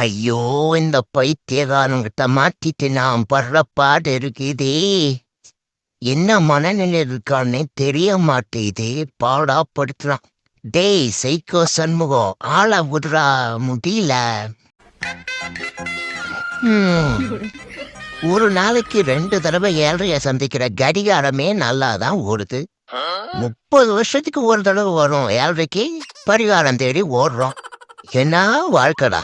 ஐயோ இந்த பைத்தியகாரங்கிட்ட மாட்டிட்டு நான் படுற பாடு இருக்குதே. என்ன மனநிலை இருக்கான்னு தெரிய மாட்டேதே. பாடா படுத்துறான். டேய் சைக்கோ சண்முகம் ஆளை விடுறா முடியல. ஒரு நாளைக்கு ரெண்டு தடவை ஏழ்றைய சந்திக்கிற கடிகாரமே நல்லா தான் ஓடுது. முப்பது வருஷத்துக்கு ஒரு தடவை வரும் ஏழ்றைக்கு பரிகாரம் தேடி ஓடுறோம். என்ன வாழ்க்கடா?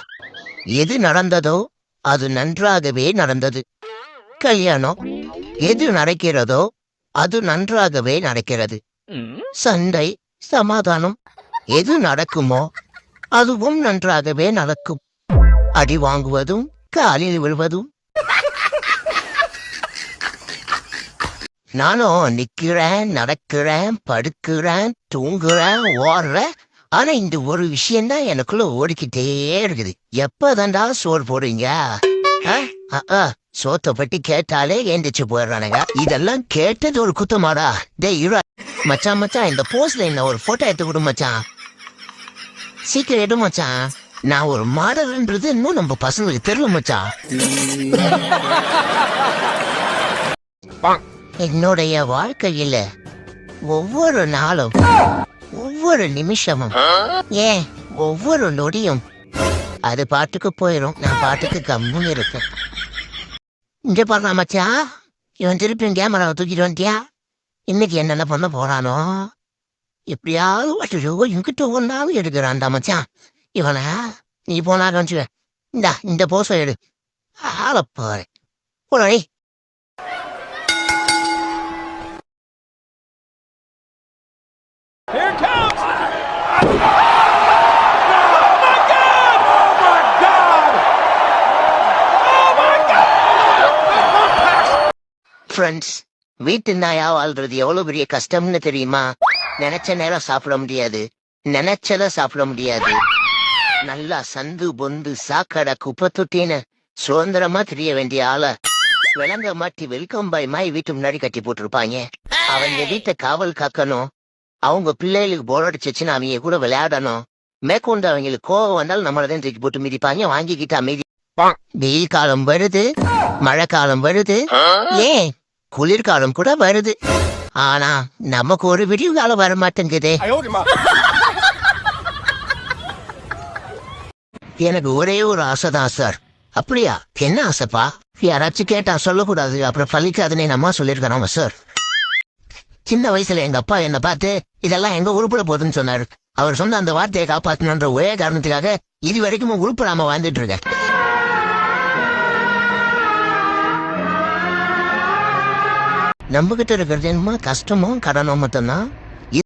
எது நடந்ததோ அது நன்றாகவே நடந்தது. கல்யாணம் எது நடக்கிறதோ அது நன்றாகவே நடக்கிறது. சண்டை சமாதானம் எது நடக்குமோ அதுவும் நன்றாகவே நடக்கும். அடி வாங்குவதும் காலில் விழுவதும். நானும் நிக்கிறேன் நடக்கிறேன் படுக்கிறேன் தூங்குறேன் ஓடுறேன் ஆனா இந்த ஒரு விஷயம்தான் எனக்குள்ள ஓடிக்கிட்டே இருக்குது. எப்பதான்டா சோறு போடுறீங்க? சோத்தை பத்தி கேட்டாலே எந்திரிச்சு போயிடுறானுங்க. இதெல்லாம் கேட்டது ஒரு குத்தமாடா. டேய் இரு. மச்சான் மச்சான் இந்த போஸ்ட்ல என்ன ஒரு போட்டோ எடுத்து கொடு மச்சான். சீக்கிரம் எடு மச்சான். நான் ஒரு மாடல்ன்றது இன்னும் நம்ம பசங்களுக்கு தெரியல மச்சான். என்னுடைய வாழ்க்கையில ஒவ்வொரு நாளும் ஒவ்வொரு நிமிஷமும். ஏன்? ஒவ்வொரு நொடியும். அது பாட்டுக்கு போயிடும் நான் பாட்டுக்கு கம்முன்னு இருக்கேன் இங்க பாருங்க மச்சா இவன் திருப்பி கேமராவை தூக்கிட்டு வந்துட்டியா? இன்னைக்கு என்னென்ன பண்ண போறானோ? எப்படியாவது வச்சுக்கோ இங்கிட்ட ஒன்னாலும் எடுக்கிறான்டா மச்சான் இவனா நீ போனா கவனிச்சுக்க இந்தா இந்த போசை எடு. ஆளப்பாரு போடி ஃப்ரெண்ட்ஸ் வீட்டு நாயா வாழ்றது எவ்வளவு பெரிய கஷ்டம்னு தெரியுமா? நினைச்ச நேரம் சாப்பிட முடியாது. நினைச்சத சாப்பிட முடியாது. நல்லா சந்து பொந்து சாக்கடை குப்பை தொட்டின்னு சுதந்திரமா தெரிய வேண்டிய ஆள. விலங்க மாட்டி வெல்கம் பாய் மாய் வீட்டு முன்னாடி கட்டி போட்டிருப்பாங்க. அவங்க வீட்டை காவல் காக்கணும். அவங்க பிள்ளைகளுக்கு போர் அடிச்சிச்சுன்னு அவங்க கூட விளையாடணும். மேற்கொண்டு அவங்களுக்கு கோவம் வந்தாலும் நம்மளதான் தூக்கி போட்டு மிதிப்பாங்க. வாங்கிக்கிட்டு அமைதி வெயில் காலம் வருது. மழை காலம் வருது. ஏன்? குளிர்காலம் கூட வருது. ஆனா நமக்கு ஒரு விடிவு காலம் வர மாட்டேங்குதே எனக்கு ஒரே ஒரு ஆசை தான் சார். அப்படியா? என்ன ஆசைப்பா? யாராச்சும் கேட்டா சொல்லக்கூடாது. அப்புறம் பழிக்காதுன்னு நம்ம சொல்லியிருக்கிறோம் சார். சின்ன வயசுல எங்க அப்பா என்னை பார்த்து இதெல்லாம் எங்க உருப்பிட போகுதுன்னு சொன்னாரு. அவர் சொன்ன அந்த வார்த்தையை காப்பாற்றணுன்ற ஒரே காரணத்துக்காக இது வரைக்கும் உருப்படாம வாழ்ந்துட்டு இருக்கேன். நம்மகிட்ட இருக்கிறது என்னமோ கஷ்டமும் கடனும் மட்டும்தான்?